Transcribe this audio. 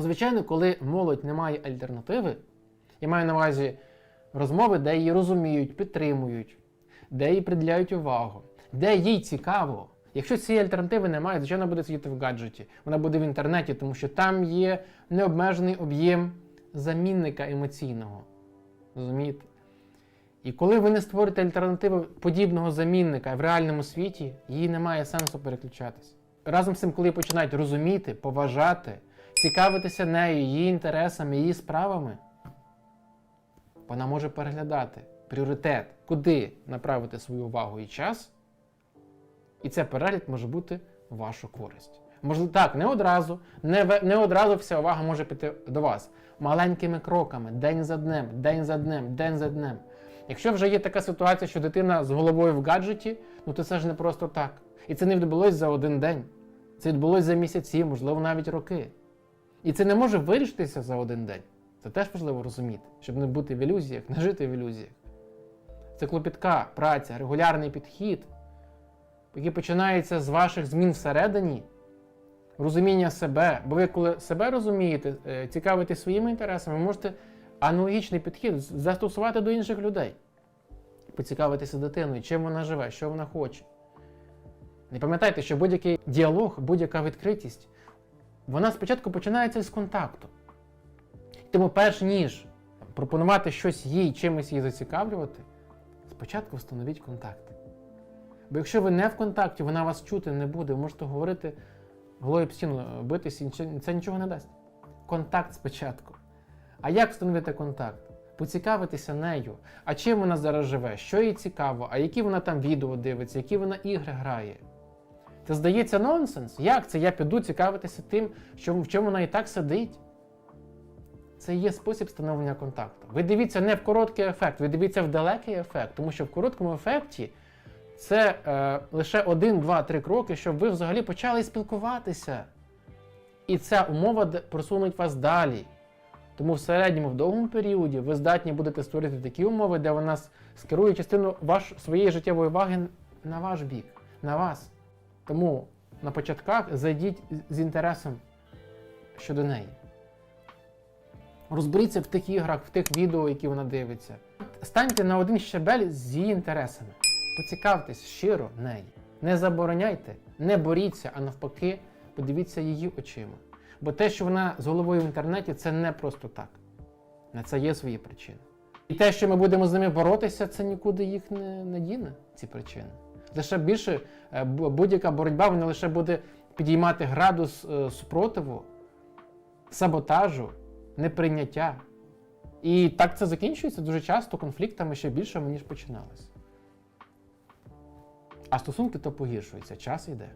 Звичайно, коли молодь не має альтернативи, я маю на увазі розмови, де її розуміють, підтримують, де їй приділяють увагу, де їй цікаво. Якщо цієї альтернативи немає, звичайно буде сидіти в гаджеті, вона буде в інтернеті, тому що там є необмежений об'єм замінника емоційного. Розумієте? І коли ви не створите альтернативу подібного замінника в реальному світі, їй немає сенсу переключатись. Разом з цим, коли починають розуміти, поважати, цікавитися нею, її інтересами, її справами, вона може переглядати пріоритет, куди направити свою увагу і час. І це перегляд може бути в вашу користь. Можливо, так, не одразу, не, не одразу вся увага може піти до вас. Маленькими кроками, день за днем, день за днем, день за днем. Якщо вже є така ситуація, що дитина з головою в гаджеті, ну то це ж не просто так. І це не відбулося за один день. Це відбулося за місяці, можливо, навіть роки. І це не може вирішитися за один день. Це теж важливо розуміти, щоб не бути в ілюзіях, не жити в ілюзіях. Це клопітка, праця, регулярний підхід, який починається з ваших змін всередині, розуміння себе. Бо ви, коли себе розумієте, е, цікавитесь своїми інтересами, ви можете аналогічний підхід застосувати до інших людей. Поцікавитися дитиною, чим вона живе, що вона хоче. Не пам'ятайте, що будь-який діалог, будь-яка відкритість, вона спочатку починається з контакту. Тому, перш ніж пропонувати щось їй, чимось її зацікавлювати, спочатку встановіть контакт. Бо якщо ви не в контакті, вона вас чути не буде, ви можете говорити головою об стіну, битися, і це нічого не дасть. Контакт спочатку. А як встановити контакт? Поцікавитися нею. А чим вона зараз живе? Що їй цікаво? А які вона там відео дивиться, які вона ігри грає? Це здається нонсенс. Як це? Я піду цікавитися тим, в чому вона і так сидить. Це є спосіб встановлення контакту. Ви дивіться не в короткий ефект, ви дивіться в далекий ефект, тому що в короткому ефекті це е, лише один, два, три кроки, щоб ви взагалі почали спілкуватися. І ця умова просунуть вас далі. Тому в середньому, в довгому періоді ви здатні будете створити такі умови, де вона скерує частину ваш, своєї життєвої уваги на ваш бік, на вас. Тому на початках зайдіть з- інтересом щодо неї. Розберіться в тих іграх, в тих відео, які вона дивиться. Станьте на один щабель з її інтересами. Поцікавтесь щиро неї. Не забороняйте, не боріться, а навпаки, подивіться її очима. Бо те, що вона з головою в інтернеті, це не просто так. На це є свої причини. І те, що ми будемо з ними боротися, це нікуди їх не, не діне, ці причини. Лише більше е, будь-яка боротьба вона лише буде підіймати градус е, супротиву, саботажу, неприйняття. І так це закінчується дуже часто конфліктами ще більшими, ніж починалося. А стосунки то погіршуються, час йде.